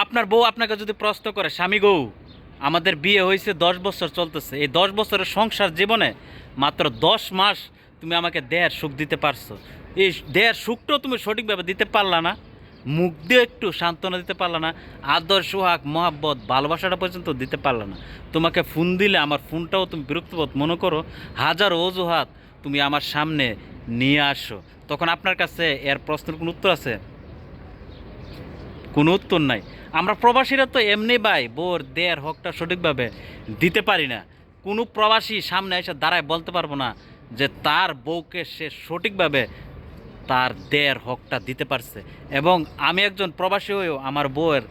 আপনার বউ আপনাকে যদি প্রশ্ন করে, স্বামী গৌ, আমাদের বিয়ে হয়েছে দশ বছর চলতেছে। এই দশ বছরের সংসার জীবনে মাত্র দশ মাস তুমি আমাকে দেহের সুখ দিতে পারছ। এই দেহের সুখটাও তুমি সঠিকভাবে দিতে পারলা না। মুখ দিয়ে একটু সান্ত্বনা দিতে পারলা না। আদর, সোহাগ, মহাব্বত, ভালোবাসাটা পর্যন্ত দিতে পারলা না। তোমাকে ফোন দিলে আমার ফোনটাও তুমি বিরক্তবোধ মনে করো। হাজার অজুহাত তুমি আমার সামনে নিয়ে আসো। তখন আপনার কাছে এর প্রশ্নের কোনো উত্তর আছে? কোনো উত্তর নাই। আমরা প্রবাসীরা তো এমনি ভাই, বোর, দেয়ার, হকটা সঠিকভাবে দিতে পারি না। কোনো প্রবাসী সামনে এসে দাঁড়ায় বলতে পারব না যে তার বউকে সে সঠিকভাবে তার দেয়ের, হকটা দিতে পারছে। এবং আমি একজন প্রবাসী হয়েও আমার বউয়ের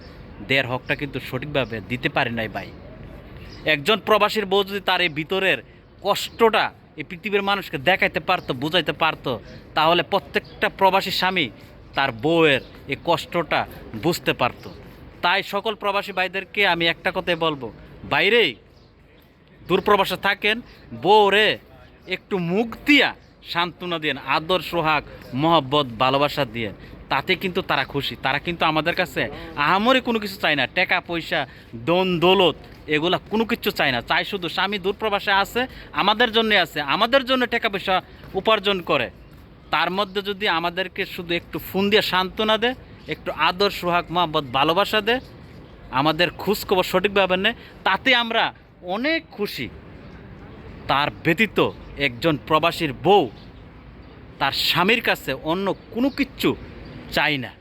দেয়ের, হকটা কিন্তু সঠিকভাবে দিতে পারি নাই ভাই। একজন প্রবাসীর বউ যদি তার এই ভিতরের কষ্টটা এই পৃথিবীর মানুষকে দেখাইতে পারতো, বুঝাইতে পারতো, তাহলে প্রত্যেকটা প্রবাসী স্বামী তার বউয়ের এই কষ্টটা বুঝতে পারতো। তাই সকল প্রবাসী ভাইদেরকে আমি একটা কথাই বলব, বাইরেই দূরপ্রবাসে থাকেন, বউরে একটু মুখ দিয়া সান্ত্বনা দিয়েন, আদর, সোহাগ, মহব্বত, ভালোবাসা দিয়ে তাতে কিন্তু তারা খুশি, তারা কিন্তু আমাদের কাছে আহামরি কোনো কিছু চায় না। টাকা, পয়সা, দন, দৌলত এগুলা কোনো কিছু চায় না। চাই শুধু স্বামী দূরপ্রবাসে আছে, আমাদের জন্য আছে, আমাদের জন্য টাকা পয়সা উপার্জন করে। তার মধ্যে যদি আমাদেরকে শুধু একটু ফোন দিয়ে সান্ত্বনা দেয়, একটু আদর, সোহাগ, মহব্বত, ভালোবাসা দেয়, আমাদের খোঁজখবর সঠিকভাবে নেয়, তাতে আমরা অনেক খুশি। তার ব্যতীত একজন প্রবাসীর বউ তার স্বামীর কাছে অন্য কোনো কিচ্ছু চাই না।